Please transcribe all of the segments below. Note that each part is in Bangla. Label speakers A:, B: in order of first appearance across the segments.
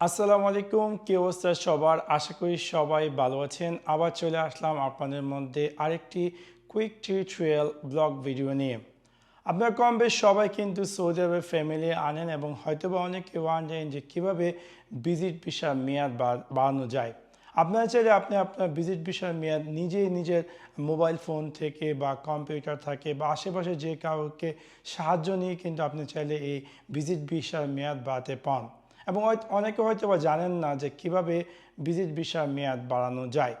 A: আসসালামু আলাইকুম, কি অবস্থা সবার? আশা করি সবাই ভালো আছেন। আবার চলে আসলাম আপনাদের মধ্যে আরেকটি কুইক টিউটোরিয়াল ব্লগ ভিডিও নিয়ে। আপনার কম বেশ সবাই কিন্তু সৌদি আরবের ফ্যামিলি আনেন এবং হয়তোবা অনেকে জানেন যে কীভাবে ভিজিট ভিসার মেয়াদ বাড়ানো যায়। আপনারা চাইলে আপনি আপনার ভিজিট ভিসার মেয়াদ নিজেই নিজের মোবাইল ফোন থেকে বা কম্পিউটার থাকে বা আশেপাশে যে কাউকে সাহায্য নিয়ে কিন্তু আপনি চাইলে এই ভিজিট ভিসার মেয়াদ বাড়াতে পান এবং অনেকে হয়তো বা জানেন না যে কীভাবে ভিজিট ভিসার মেয়াদ বাড়ানো যায়।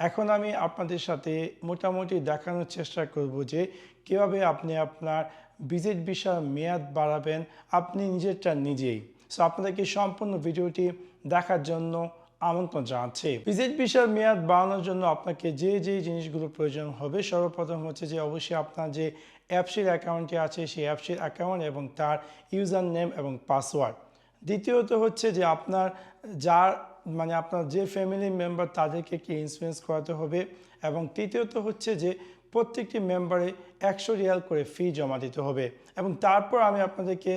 A: এখন আমি আপনাদের সাথে মোটামুটি দেখানোর চেষ্টা করব যে কীভাবে আপনি আপনার ভিজিট ভিসার মেয়াদ বাড়াবেন, আপনি নিজেরটা নিজেই। সো আপনাদেরকে সম্পূর্ণ ভিডিওটি দেখার জন্য আমন্ত্রণ জানাচ্ছি। ভিজিট ভিসার মেয়াদ বাড়ানোর জন্য আপনাকে যে যে জিনিসগুলো প্রয়োজন হবে, সর্বপ্রথম হচ্ছে যে অবশ্যই আপনার যে অ্যাপসির অ্যাকাউন্টটি আছে সেই অ্যাপসির অ্যাকাউন্ট এবং তার ইউজার নেম এবং পাসওয়ার্ড। দ্বিতীয়ত হচ্ছে যে আপনার যার মানে আপনার যে ফ্যামিলি মেম্বার তাদেরকে কি ইন্স্যুরেন্স করাতে হবে এবং তৃতীয়ত হচ্ছে যে প্রত্যেকটি মেম্বারে একশো রিয়াল করে ফি জমা দিতে হবে। এবং তারপর আমি আপনাদেরকে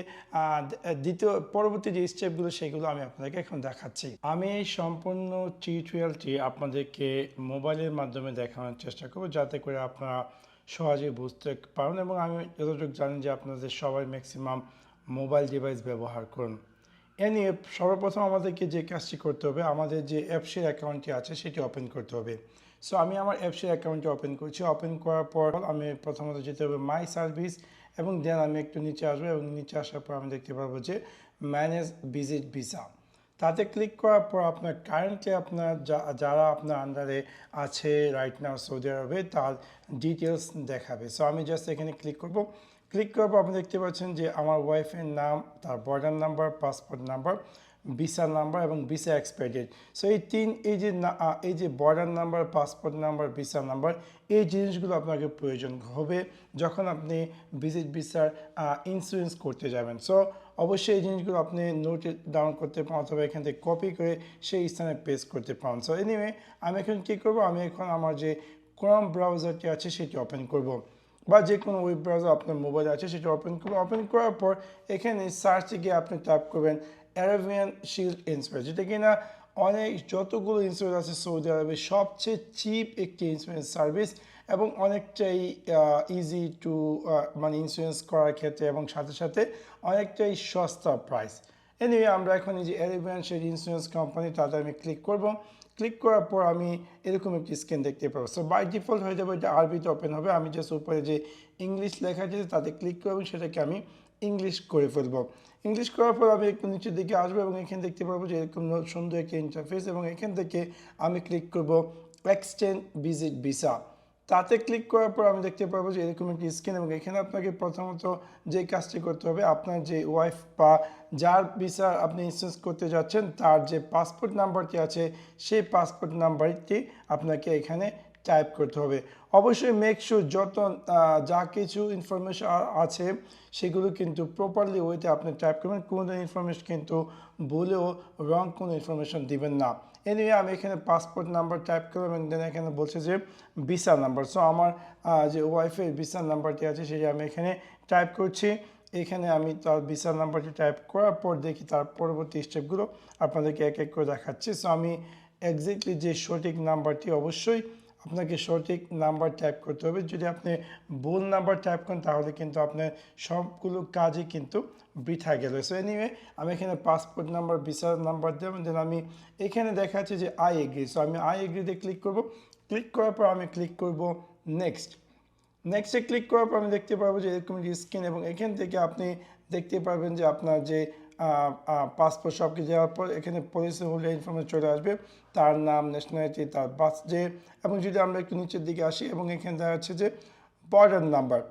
A: দ্বিতীয়, পরবর্তী যে স্টেপগুলো সেগুলো আমি আপনাদেরকে এখন দেখাচ্ছি। আমি এই সম্পূর্ণ টিউটোরিয়ালটি আপনাদেরকে মোবাইলের মাধ্যমে দেখানোর চেষ্টা করব যাতে করে আপনারা সহজে বুঝতে পারেন এবং আমি যতটুকু জানি যে আপনাদের সবাই ম্যাক্সিমাম মোবাইল ডিভাইস ব্যবহার করুন। এ নিয়ে সর্বপ্রথম আমাদেরকে যে কাজটি করতে হবে, আমাদের যে অ্যাপসের অ্যাকাউন্টটি আছে সেটি ওপেন করতে হবে। সো আমি আমার অ্যাপসের অ্যাকাউন্টটি ওপেন করছি। ওপেন করার পর আমি প্রথমত যেতে হবে মাই সার্ভিস এবং দেন আমি একটু নিচে আসব এবং নিচে আসার পর আমি দেখতে পারব যে ম্যানেজ ভিজিট ভিসা তাতে ক্লিক করার পর আপনার কারেন্টলি আপনার যারা আপনার আন্ডারে আছে রাইট নাও সৌদি আরবে তার ডিটেলস দেখাবে। সো আমি জাস্ট এখানে ক্লিক করব। ক্লিক করার পর আপনি দেখতে পাচ্ছেন যে আমার ওয়াইফের নাম, তার border number, passport number, visa number এবং ভিসা এক্সপায়ার সো এই তিন, এই যে এই যে border number, passport number, visa number, এই জিনিসগুলো আপনাকে প্রয়োজন হবে যখন আপনি ভিজিট ভিসার ইন্স্যুরেন্স করতে যাবেন। সো অবশ্যই এই জিনিসগুলো আপনি নোটে ডাউন করতে পারেন অথবা এখান থেকে কপি করে সেই স্থানে পেস্ট করতে পারেন। সো এনিওয়ে আমি এখন কী করব? আমি এখন আমার যে ক্রম ব্রাউজারটি আছে, সেটি ওপেন করব। বা যে কোনো ওয়েব ব্রাউজার আপনার মোবাইলে আছে, সেটা ওপেন করবেন ওপেন করার পর এখানে সার্চে গিয়ে আপনি টাইপ করবেন অ্যারাবিয়ান শিল্ড ইন্স্যুরেন্স যেটা কিনা অনেক যতগুলো ইন্স্যুরেন্স আছে সৌদি আরবে সবচেয়ে চিপ একটি ইন্স্যুরেন্স সার্ভিস এবং অনেকটাই ইজি টু মানে ইন্স্যুরেন্স করার ক্ষেত্রে এবং সাথে সাথে অনেকটাই সস্তা প্রাইস এনিওয়ে আমরা এখন এই যে অ্যারাবিয়ান শিল্ড ইন্স্যুরেন্স কোম্পানি তাতে আমি ক্লিক করব। ক্লিক করার পর আমি এরকম একটি স্ক্রিন দেখতে পাবো। সো বাই ডিফল্ট হয়ে যাবে এটা আরবিতে ওপেন হবে, আমি জাস্ট উপরে যে ইংলিশ লেখা আছে তাতে ক্লিক করব, সেটাকে আমি ইংলিশ করে ফেলব। ইংলিশ করার পর আমি একটু নিচের দিকে আসব এবং এখানে দেখতে পাবো যে এরকম সুন্দর একটি ইন্টারফেস এবং এখান থেকে আমি ক্লিক করব এক্সটেন্ড ভিজিট ভিসা তাতে ক্লিক করার পর আমি দেখতে পাবো যে এরকম একটি স্ক্রিন এবং এখানে আপনাকে প্রথমত যে কাজটি করতে হবে, আপনার যে ওয়াইফ বা যার ভিসা আপনি ইন্স্যুরেন্স করতে যাচ্ছেন, তার যে পাসপোর্ট নাম্বারটি আছে, সেই পাসপোর্ট নাম্বারটি আপনাকে এখানে টাইপ করতে হবে। অবশ্যই মেক যত যা কিছু ইনফরমেশন আছে, সেগুলো কিন্তু প্রপারলি ওয়েতে আপনি টাইপ করবেন। কোনো ইনফরমেশন কিন্তু ভুলেও রং কোনো ইনফরমেশন দিবেন না। এনিওয়ে আমি এখানে পাসপোর্ট নাম্বার টাইপ করলাম এবং দেন এখানে বলছে যে ভিসা নাম্বার সো আমার যে ওয়াইফের ভিসা নাম্বারটি আছে সেটি আমি এখানে টাইপ করছি। এখানে আমি তার ভিসা নাম্বারটি টাইপ করার পর দেখি তার পরবর্তী স্টেপগুলো আপনাদেরকে এক এক করে দেখাচ্ছি। সো আমি এক্স্যাক্টলি যে সঠিক নাম্বারটি অবশ্যই আপনাকে সঠিক নাম্বার টাইপ করতে হবে। যদি আপনি ভুল নাম্বার টাইপ করেন, তাহলে কিন্তু আপনার সবগুলো কাজই কিন্তু বৃথা গেল। সো এনিওয়ে আমি এখানে পাসপোর্ট নাম্বার ভিসা নাম্বার দেবো দেন আমি এখানে দেখা যাচ্ছে যে আই এগ্রি সো আমি আই এগ্রিতে ক্লিক করব। ক্লিক করার পর আমি ক্লিক করব নেক্সট নেক্সটে ক্লিক করার পর আমি দেখতে পারব যে এরকম স্ক্রিন এবং এখান থেকে আপনি দেখতে পারবেন যে আপনার যে পাসপোর্ট সব কিছু দেওয়ার পর এখানে পলিসি হোল্ডার ইনফরমেশন চলে আসবে। তার নাম ন্যাশনালিটি তার বাস যে এবং যদি আমরা একটু নিচের দিকে আসি এবং এখানে দেখা যাচ্ছে যে বর্ডার নাম্বার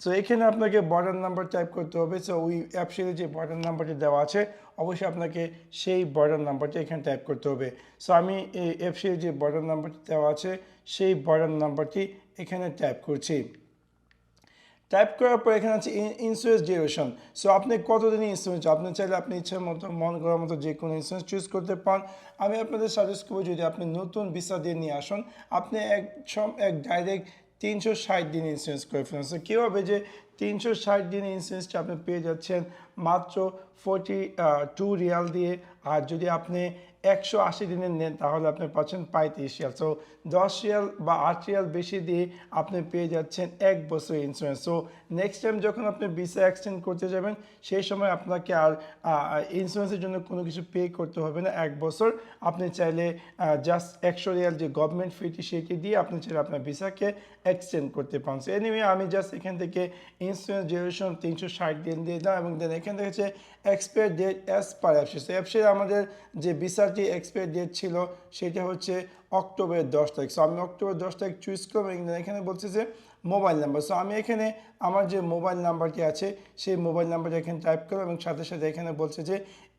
A: সো এখানে আপনাকে বর্ডার নাম্বার টাইপ করতে হবে। সো ওই অ্যাপসের যে বর্ডার নাম্বারটি দেওয়া আছে, অবশ্যই আপনাকে সেই বর্ডার নাম্বারটি এখানে টাইপ করতে হবে। সো আমি এই অ্যাপসের যে বর্ডার নাম্বারটি দেওয়া আছে, সেই বর্ডার নাম্বারটি এখানে টাইপ করছি। টাইপ করার পর এখানে আছে ইন্স্যুরেন্স ডিউরেশন সো আপনি কতদিন ইন্স্যুরেন্স আপনি চাইলে আপনি ইচ্ছা মতো, মন করার মতো যে কোনো ইন্স্যুরেন্স চুজ করতে পারেন। আমি আপনাদের সাজেস্ট করব যদি আপনি নতুন ভিসা দিয়ে নিয়ে আসুন, আপনি এক এক ডাইরেক্ট তিনশো ষাট দিন ইন্স্যুরেন্স করে ফেলেন। সো কীভাবে যে তিনশো ষাট দিন ইন্স্যুরেন্সটা আপনি পেয়ে যাচ্ছেন মাত্র ফোর্টি টু রিয়াল দিয়ে। আর যদি আপনি একশো আশি দিনের নেন, তাহলে আপনি পাচ্ছেন পঁয়ত্রিশ রিয়াল সো দশ রিয়াল বা আট রিয়াল বেশি দিয়ে আপনি পেয়ে যাচ্ছেন এক বছর ইন্স্যুরেন্স সো নেক্সট টাইম যখন আপনি ভিসা এক্সটেন্ড করতে যাবেন, সেই সময় আপনাকে আর ইন্স্যুরেন্সের জন্য কোনো কিছু পে করতে হবে না। এক বছর। আপনি চাইলে জাস্ট একশো রিয়াল যে গভর্নমেন্ট ফিটি সেটি দিয়ে আপনি চাইলে আপনার ভিসাকে এক্সটেন্ড করতে পারেন। সো এনিওয়ে আমি জাস্ট এখান থেকে ইন্স্যুরেন্স ডিউরেশন তিনশো ষাট দিন দিয়ে দিলাম এবং দেন এখান থেকে হচ্ছে এক্সপায়ার ডেট অ্যাজ পার অ্যাপসে অ্যাপসের আমাদের যে ভিসাটি এক্সপায়ার ডেট ছিল, সেটা হচ্ছে অক্টোবরের দশ তারিখ। সো আমি অক্টোবর দশ তারিখ চুজ করব এখানে বলছে যে মোবাইল নাম্বার সো আমি এখানে আমার যে মোবাইল নাম্বারটি আছে, সেই মোবাইল নাম্বারটা এখানে টাইপ করলাম এবং সাথে সাথে এখানে বলছে যে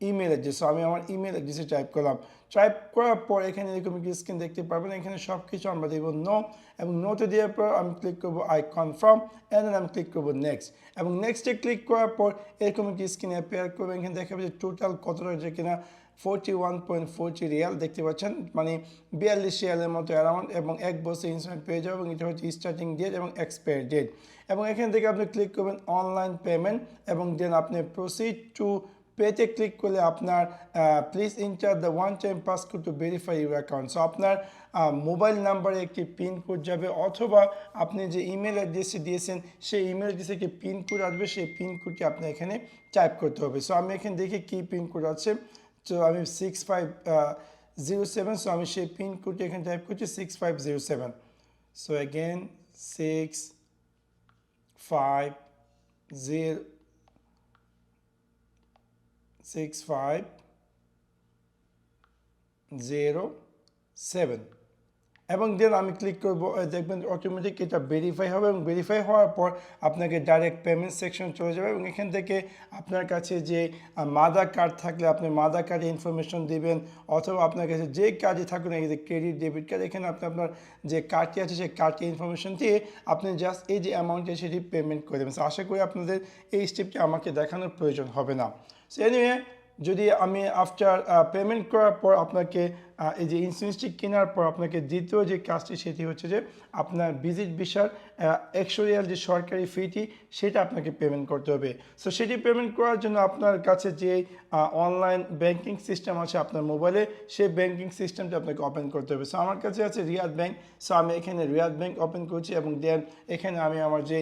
A: ইমেল অ্যাড্রেস সো আমি আমার ইমেল অ্যাড্রেসে টাইপ করলাম। টাইপ করার পর এখানে এরকম একটি স্ক্রিন দেখতে পারবেন। এখানে সব কিছু আমরা দেবো নো এবং নোতে দেওয়ার পর আমি ক্লিক করব আই কনফার্ম অ্যান্ড আমি ক্লিক করব নেক্সট এবং নেক্সটে ক্লিক করার পর এরকম একটি স্ক্রিন অ্যাপেয়ার করবে। এখানে দেখাবে যে টোটাল কত রয়েছে কিনা। Forty one point forty riyal দেখতে পাচ্ছেন? মানে বিয়াল্লিশ রিয়ালের মতো অ্যারাউন্ড এবং এক বছর ইন্স্যুরেন্স পেয়ে যাবে এবং এটা হচ্ছে স্টার্টিং ডেট এবং এক্সপায়ার ডেট এবং এখান থেকে আপনি ক্লিক করবেন অনলাইন পেমেন্ট এবং দেন আপনি প্রসিড টু পেতে ক্লিক করলে আপনার please enter the one time passcode to verify your account so আপনার মোবাইল নাম্বারে একটি পিন কোড যাবে অথবা আপনি যে ইমেল অ্যাড্রেসটি দিয়েছেন, সেই ইমেল অ্যাড্রেসে একটি পিন কোড আসবে, সেই পিন কোডটি আপনি এখানে টাইপ করতে হবে। সো আমি এখানে দেখি কী পিন কোড আছে? তো আমি six five zero seven so আমি সেই পিন কোডটি এখানে টাইপ করছি six five zero seven so again six five zero six five zero seven এবং দেন আমি ক্লিক করব দেখবেন অটোমেটিক এটা ভেরিফাই হবে এবং ভেরিফাই হওয়ার পর আপনাকে ডাইরেক্ট পেমেন্ট সেকশন চলে যাবে এবং এখান থেকে আপনার কাছে যে মাদার কার্ড থাকলে আপনি মাদার কার্ডে ইনফরমেশন দিবেন অথবা আপনার কাছে যে কার্ডই থাকুন এই যে ক্রেডিট ডেবিট কার্ড এখানে আপনি আপনার যে কার্ডটি আছে সেই কার্ডটি ইনফরমেশন দিয়ে আপনি জাস্ট এই যে অ্যামাউন্টে সেটি পেমেন্ট করে দেবেন। আশা করি আপনাদের এই স্টেপটি আমাকে দেখানোর প্রয়োজন হবে না। সে এনিওয়ে যদি আমি আফটার পেমেন্ট করার পর আপনাকে এই যে ইন্স্যুরেন্সটি কেনার পর আপনাকে দ্বিতীয় যে কাজটি সেটি হচ্ছে যে আপনার ভিজিট ভিসার একশো রিয়াল যে সরকারি ফিটি সেটা আপনাকে পেমেন্ট করতে হবে। সো সেটি পেমেন্ট করার জন্য আপনার কাছে যে অনলাইন ব্যাংকিং সিস্টেম আছে আপনার মোবাইলে সেই ব্যাংকিং সিস্টেমটা আপনাকে ওপেন করতে হবে। সো আমার কাছে আছে রিয়াদ ব্যাংক সো আমি এখানে রিয়াদ ব্যাংক ওপেন করছি এবং দেন এখানে আমি আমার যে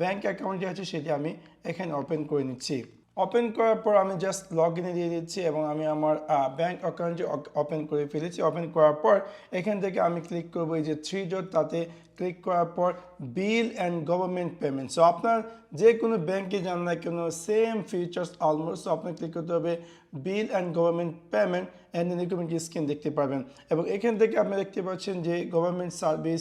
A: ব্যাংক অ্যাকাউন্টটি আছে সেটি আমি এখানে ওপেন করে নিচ্ছি। ওপেন করার পর আমি জাস্ট লগ ইনে দিয়ে দিচ্ছি এবং আমি আমার ব্যাংক অ্যাকাউন্টটি ওপেন করে ফেলেছি। ওপেন করার পর এখান থেকে আমি ক্লিক করব এই যে থ্রি ডট তাতে ক্লিক করার পর bill and government payment so আপনার যে কোনো ব্যাংকে যান না কেন সেম ফিচার্স অলমোস্ট সো আপনার ক্লিক করতে হবে bill and government payment and একটি স্ক্রিন দেখতে পাবেন এবং এখান থেকে আপনি দেখতে পাচ্ছেন যে গভর্নমেন্ট সার্ভিস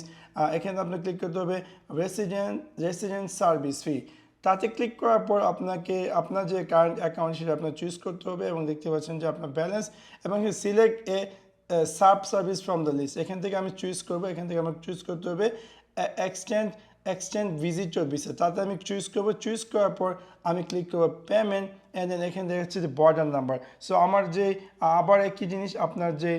A: এখানে আপনার ক্লিক করতে হবে রেসিডেন্ট রেসিডেন্ট সার্ভিস ফি তাতে ক্লিক করার পর আপনাকে, আপনার যে কারেন্ট অ্যাকাউন্ট সেটা আপনার চুজ করতে হবে এবং দেখতে পাচ্ছেন যে আপনার ব্যালেন্স এবং select a sub service from the list এখান থেকে আমি চুজ করব, এখান থেকে আমাকে চুজ করতে হবে। এক্সটেন্ড ভিজিট ভিজিটর ভিসা তাতে আমি চুজ করব চুজ করার পর আমি ক্লিক করব পেমেন্ট অ্যান্ড দেন এখানে দেখাচ্ছে যে বর্ডার নাম্বার সো আমার যে, আবার একই জিনিস, আপনার যে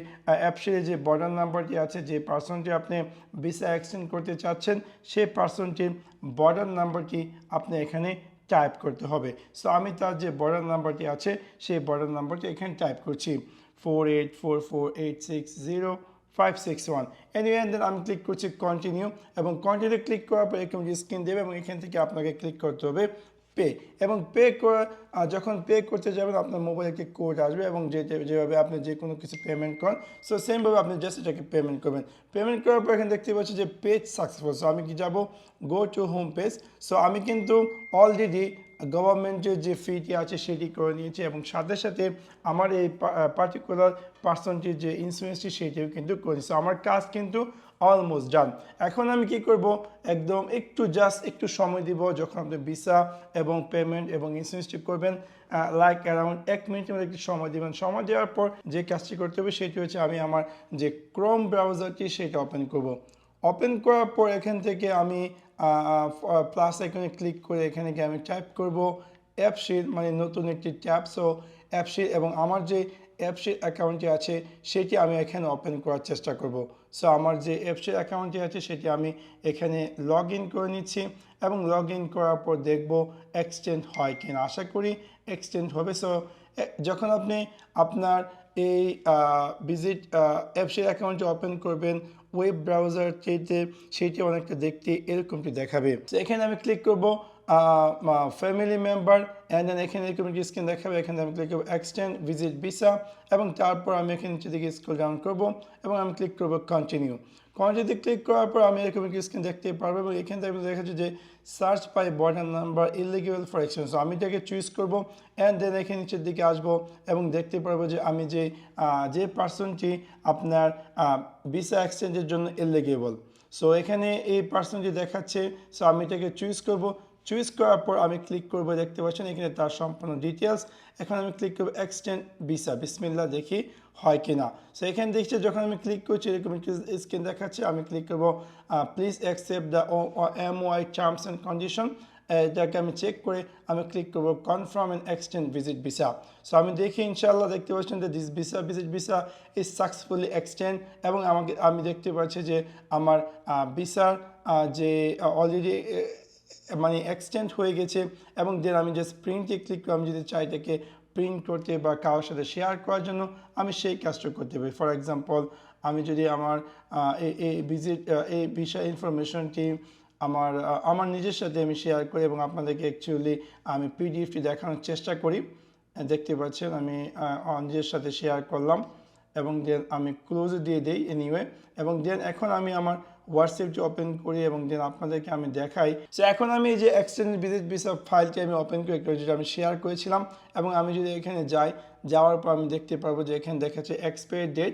A: অ্যাপসের যে বর্ডার নাম্বারটি আছে, যে পার্সনটি আপনি ভিসা এক্সটেন্ড করতে চাচ্ছেন, সেই পার্সনটির বর্ডার নাম্বারটি আপনি এখানে টাইপ করতে হবে। সো আমি তার যে বর্ডার নাম্বারটি আছে, সেই বর্ডার নাম্বারটি এখানে টাইপ করছি। Four eight four four eight six zero five six one anyway then আমি ক্লিক করছি কন্টিনিউ এবং কন্টিনিউ ক্লিক করার পর এরকম স্ক্রিন দেবে এবং এখান থেকে আপনাকে ক্লিক করতে হবে পে এবং পে করা যখন পে করতে যাবেন, আপনার মোবাইলে একটি কোড আসবে এবং যে যে- যেভাবে আপনি যে কোনো কিছু পেমেন্ট করেন সো সেমভাবে আপনি জাস্ট এটাকে পেমেন্ট করবেন। পেমেন্ট করার পর এখানে দেখতে পাচ্ছি যে পেজ সাকসেসফুল সো আমি কি যাব? Go to home page so আমি কিন্তু অলরেডি গভর্নমেন্টের যে ফিটি আছে সেটি করে নিয়েছে এবং সাথে সাথে আমার এই পার্টিকুলার পার্সনটির যে ইন্স্যুরেন্সটি সেটিও কিন্তু করেছি। So, আমার কাজ কিন্তু অলমোস্ট ডান এখন আমি কি করব? একদম একটু জাস্ট একটু সময় দিব যখন আপনি ভিসা এবং পেমেন্ট এবং ইন্স্যুরেন্সটি করবেন। লাইক অ্যারাউন্ড এক মিনিটের মধ্যে একটু সময় দেবেন। সময় দেওয়ার পর যে কাজটি করতে হবে সেটি হচ্ছে আমি আমার যে ক্রোম ব্রাউজারটি সেটা ওপেন করব। ওপেন করার পর এখান থেকে আমি প্লাস এখানে ক্লিক করে এখানে গিয়ে আমি টাইপ করব অ্যাপশিট মানে নতুন একটি ট্যাব সো অ্যাপশিট এবং আমার যে অ্যাপসের অ্যাকাউন্টটি আছে, সেটি আমি এখানে ওপেন করার চেষ্টা করব। সো আমার যে অ্যাপসের অ্যাকাউন্টটি আছে, সেটি আমি এখানে লগ করে নিচ্ছি এবং লগ করার পর দেখব এক্সটেন্ড হয় কিনা। আশা করি এক্সটেন্ড হবে। সো যখন আপনি আপনার এই ভিজিট অ্যাপসের অ্যাকাউন্টটি ওপেন করবেন ওয়েব ব্রাউজারটিতে সেটি অনেকটা দেখতে এরকমটি দেখাবে। তো এখানে আমি ক্লিক করব ফ্যামিলি মেম্বার অ্যান্ড দেন এখানে এরকম একটি স্ক্রিন দেখাবে, এখানে আমি ক্লিক করব এক্সটেন্ড ভিজিট ভিসা এবং তারপর আমি এখানে নিচে দিকে স্ক্রল ডাউন করব, এবং আমি ক্লিক করব কন্টিনিউ কন্টিনিউতে ক্লিক করার পর আমি এরকম একটি স্ক্রিন দেখতে পারব, এবং এখান থেকে দেখা যাচ্ছে যে search by border number eligible for exchange আমি এটাকে চুজ করব অ্যান্ড দেন এখানে নিচের দিকে আসব, এবং দেখতে পারব যে আমি যে যে পার্সনটি আপনার ভিসা এক্সচেঞ্জের জন্য ইলিগেবল সো এখানে এই পার্সনটি দেখাচ্ছে সো আমি এটাকে চুজ করব। চুজ করার পর আমি ক্লিক করব, দেখতে পাচ্ছেন এখানে তার সম্পূর্ণ ডিটেলস এখন আমি ক্লিক করব এক্সটেন্ড ভিসা বিসমিল্লা দেখি হয় কি না সো এখানে দেখছি যখন আমি ক্লিক করছি, এরকম স্ক্রিন দেখাচ্ছে, আমি ক্লিক করব please accept the O M Y terms and condition এটাকে আমি চেক করে আমি ক্লিক করব confirm and extend visit visa so আমি দেখি ইনশাল্লাহ দেখতে পাচ্ছেন যে this visa visit visa is successfully extend এবং আমাকে, আমি দেখতে পাচ্ছি যে আমার ভিসার যে অলরেডি মানে এক্সটেন্ড হয়ে গেছে এবং দেন আমি জাস্ট প্রিন্টে ক্লিক করে আমি যদি চাই এটাকে প্রিন্ট করতে বা কারোর সাথে শেয়ার করার জন্য আমি সেই কাজটা করতে পারি। ফর এক্সাম্পল আমি যদি আমার এই ভিজিট এই বিষয় ইনফরমেশনটি আমার আমার নিজের সাথে আমি শেয়ার করি এবং আপনাদেরকে অ্যাকচুয়ালি আমি পিডিএফটি দেখানোর চেষ্টা করি। দেখতে পাচ্ছেন আমি নিজের সাথে শেয়ার করলাম এবং দেন আমি ক্লোজ দিয়ে দিই এনিওয়ে এবং দেন এখন আমি আমার হোয়াটসঅ্যাপটি ওপেন করি এবং দেন আপনাদেরকে আমি দেখাই। সো এখন আমি এই যে এক্সচেঞ্জ ভিজিট ভিসা ফাইলটি আমি ওপেন করে যেটা আমি শেয়ার করেছিলাম এবং আমি যদি এখানে যাই, যাওয়ার পর আমি দেখতে পারব যে এখানে দেখাচ্ছে এক্সপায়ার ডেট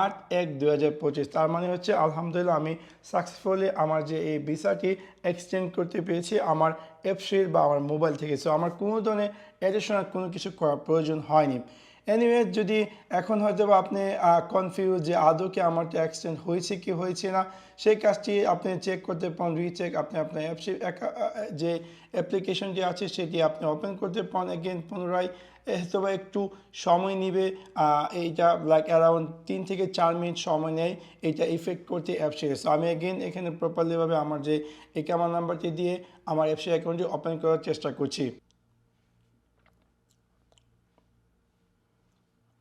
A: আট এক দু হাজার পঁচিশ। তার মানে হচ্ছে আলহামদুলিল্লাহ আমি সাকসেসফুলি আমার যে এই ভিসাটি এক্সচেঞ্জ করতে পেরেছি আমার অ্যাপসের বা আমার মোবাইল থেকে। সো আমার কোনো ধরনের অ্যাডিশনাল কোনো কিছু করার প্রয়োজন হয়নি। এনিওয়ে যদি এখন হয়তো আপনি কনফিউজ যে আদৌ কি আমারটা এক্সটেন্ড হয়েছে কি হয়েছে না, সেই কাজটি আপনি চেক করতে পারেন রিচেক আপনি আপনার অ্যাপসি যে অ্যাপ্লিকেশনটি আছে সেটি আপনি ওপেন করতে পারেন। এগেন পুনরায় হয়তো বা একটু সময় নিবে এইটা লাইক অ্যারাউন্ড তিন থেকে চার মিনিট সময় নেয় এইটা ইফেক্ট করতে অ্যাপসি সো আমি এগেন এখানে প্রপারলিভাবে আমার যে এই ক্যামার নাম্বারটি দিয়ে আমার অ্যাপসি অ্যাকাউন্টটি ওপেন করার চেষ্টা করছি।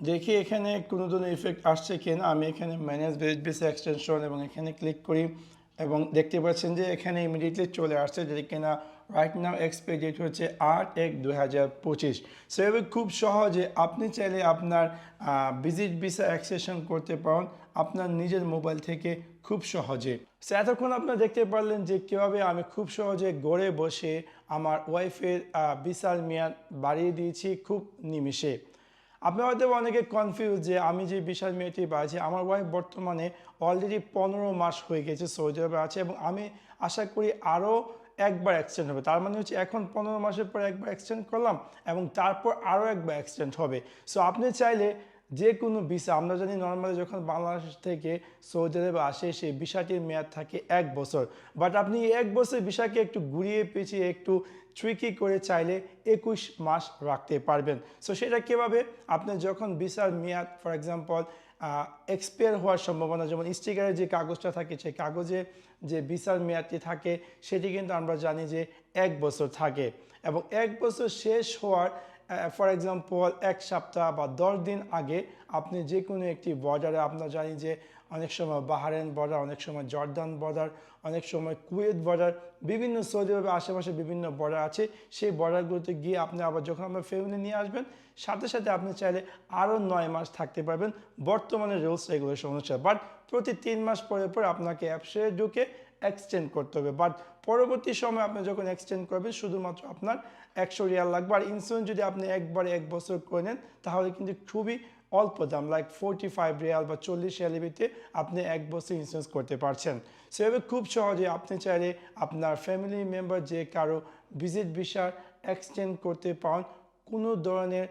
A: দেখি এখানে কোনো ধরনের ইফেক্ট আসছে কিনা। আমি এখানে ম্যানেজ বেস এক্সটেনশন এবং এখানে ক্লিক করি এবং দেখতে পাচ্ছেন যে এখানে ইমিডিয়েটলি চলে আসছে যেটি কিনা রাইট নাও এক্সপায়ার ডেট হচ্ছে আট এক দু হাজার পঁচিশ। সেভাবে খুব সহজে আপনি চাইলে আপনার ভিজিট ভিসা অ্যাক্সেশন করতে পারেন আপনার নিজের মোবাইল থেকে খুব সহজে। সে এতক্ষণ আপনারা দেখতে পারলেন যে কীভাবে আমি খুব সহজে গড়ে বসে আমার ওয়াইফের বিশাল মেয়াদ বাড়িয়ে দিয়েছি খুব নিমিষে। আপনি হয়তো অনেকে কনফিউজ যে আমি যে বিশাল মেয়েটি পাচ্ছি আমার ওয়াইফ বর্তমানে অলরেডি পনেরো মাস হয়ে গেছে সৌদি আরবে আছে এবং আমি আশা করি আরও একবার অ্যাক্সিডেন্ট হবে। তার মানে হচ্ছে এখন পনেরো মাসের পর একবার অ্যাক্সিডেন্ট করলাম এবং তারপর আরও একবার অ্যাক্সিডেন্ট হবে। সো আপনি চাইলে যে কোনো ভিসা আমরা জানি নর্মালি যখন বাংলাদেশ থেকে সৌদি আরবে আসে সেই ভিসাটির মেয়াদ থাকে এক বছর। বাট আপনি এক বছর ভিসাকে একটু ঘুরিয়ে পেঁচিয়ে, একটু ট্রিকি করে চাইলে একুশ মাস রাখতে পারবেন। সো সেটা কীভাবে? আপনি যখন ভিসার মেয়াদ ফর এক্সাম্পল এক্সপায়ার হওয়ার সম্ভাবনা, যেমন স্টিকারের যে কাগজটা থাকে, সেই কাগজে যে ভিসার মেয়াদটি থাকে, সেটি কিন্তু আমরা জানি যে এক বছর থাকে। এবং এক বছর শেষ হওয়ার ফর এক্সাম্পল এক সপ্তাহ বা দশ দিন আগে আপনি যে কোনো একটি বর্ডারে আপনার জানি যে অনেক সময় বাহারেন বর্ডার অনেক সময় জর্দান বর্ডার অনেক সময় কুয়েত বর্ডার বিভিন্ন সৌদি আরবের আশেপাশে বিভিন্ন বর্ডার আছে। সেই বর্ডারগুলোতে গিয়ে আপনি আবার যখন আপনার ফ্যামিলি নিয়ে আসবেন, সাথে সাথে আপনি চাইলে আরও নয় মাস থাকতে পারবেন বর্তমানে রুলস রেগুলেশন অনুসারে। বাট প্রতি তিন মাস পরে পর আপনাকে অ্যাপসে ঢুকে এক্সটেন্ড করতে হবে। বাট পরবর্তী সময় আপনি যখন এক্সচেঞ্জ করবেন, শুধুমাত্র আপনার একশো রিয়াল লাগবে। আর ইন্স্যুরেন্স যদি আপনি একবারে এক বছর করে নেন, তাহলে কিন্তু খুবই অল্প দাম লাইক ফোরটি ফাইভ রিয়াল বা চল্লিশ রিয়ালের আপনি এক বছর ইন্স্যুরেন্স করতে পারছেন। সেভাবে খুব সহজে আপনি চাইলে আপনার ফ্যামিলি মেম্বার যে কারও ভিজিট ভিসার এক্সচেঞ্জ করতে পারেন কোনো ধরনের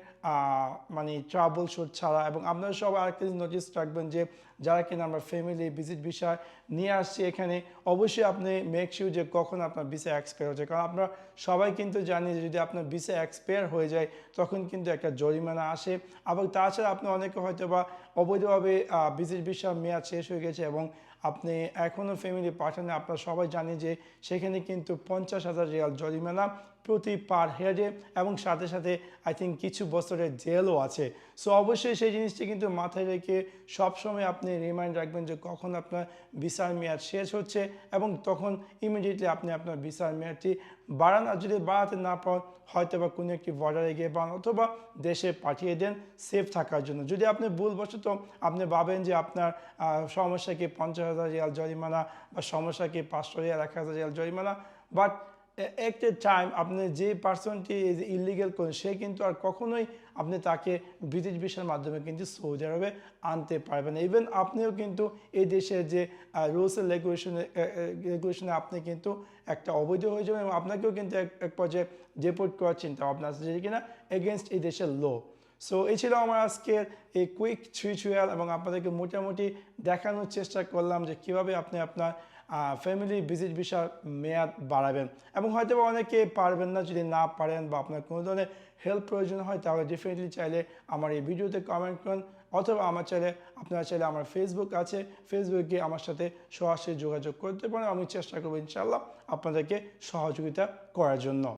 A: মানে ট্রাভেল শুট ছাড়া এবং আপনারা সবাই আরেকটা নোটিস রাখবেন যে, যারা কিনা আমরা ফ্যামিলি ভিজিট বিষয় নিয়ে আসছি এখানে, অবশ্যই আপনি মেক শিওর যে কখন আপনার ভিসা এক্সপায়ার হচ্ছে। কারণ আমরা সবাই কিন্তু জানি যে যদি আপনার ভিসা এক্সপায়ার হয়ে যায়, তখন কিন্তু একটা জরিমানা আসে। এবং তাছাড়া আপনি অনেকে হয়তো বা অবৈধভাবে ভিজিট বিষয় মেয়াদ শেষ হয়ে গেছে এবং আপনি এখনও ফ্যামিলি পাঠানে আপনারা সবাই জানে যে সেখানে কিন্তু পঞ্চাশ হাজার রিয়াল জরিমানা প্রতি পার হেডে এবং সাথে সাথে আই থিঙ্ক কিছু বছরের জেলও আছে। সো অবশ্যই সেই জিনিসটি কিন্তু মাথায় রেখে সবসময় আপনি রিমাইন্ড রাখবেন যে কখন আপনার ভিসার মেয়াদ শেষ হচ্ছে এবং তখন ইমিডিয়েটলি আপনি আপনার ভিসার মেয়াদটি বাড়ান। আর যদি বাড়াতে না পারেন হয়তো বা কোনো একটি বর্ডারে গিয়ে বাড়ান অথবা দেশে পাঠিয়ে দেন সেফ থাকার জন্য। যদি আপনি ভুলবশত আপনি ভাবেন যে আপনার সমস্যাকে পঞ্চাশ হাজার রিয়াল জরিমানা বা সমস্যাকে পাঁচশো রিয়াল, এক হাজার রিয়াল জরিমানা বাট একটা টাইম আপনি যে পার্সনটি ইলিগেল করেন সে কিন্তু আর কখনোই আপনি তাকে ব্রিটিশ ভিসার মাধ্যমে কিন্তু সৌদি আরবে আনতে পারবেন ইভেন আপনিও কিন্তু এই দেশের যে রুলস এন্ড রেগুলেশনে রেগুলেশনে আপনি কিন্তু একটা অবৈধ হয়ে যাবেন এবং আপনাকেও কিন্তু এক এক পর্যায়ে ডেপোর্ট করার চিন্তা ভাবনা আছে যেটি কিনা এগেনস্ট এই দেশের লো সো এই ছিল আমার আজকের এই কুইক থ্রিচুয়াল এবং আপনাদেরকে মোটামুটি দেখানোর চেষ্টা করলাম যে কীভাবে আপনি আপনার ফ্যামিলি ভিজিট ভিসার মেয়াদ বাড়াবেন। এবং হয়তো বা অনেকে পারবেন না, যদি না পারেন বা আপনার কোনো ধরনের হেল্প প্রয়োজন হয়, তাহলে ডেফিনেটলি চাইলে আমার এই ভিডিওতে কমেন্ট করুন, অথবা আমার চাইলে আপনারা চাইলে আমার ফেসবুক আছে ফেসবুকে আমার সাথে সরাসরি যোগাযোগ করতে পারেন। আমি চেষ্টা করব ইনশাল্লাহ আপনাদেরকে সহযোগিতা করার জন্য।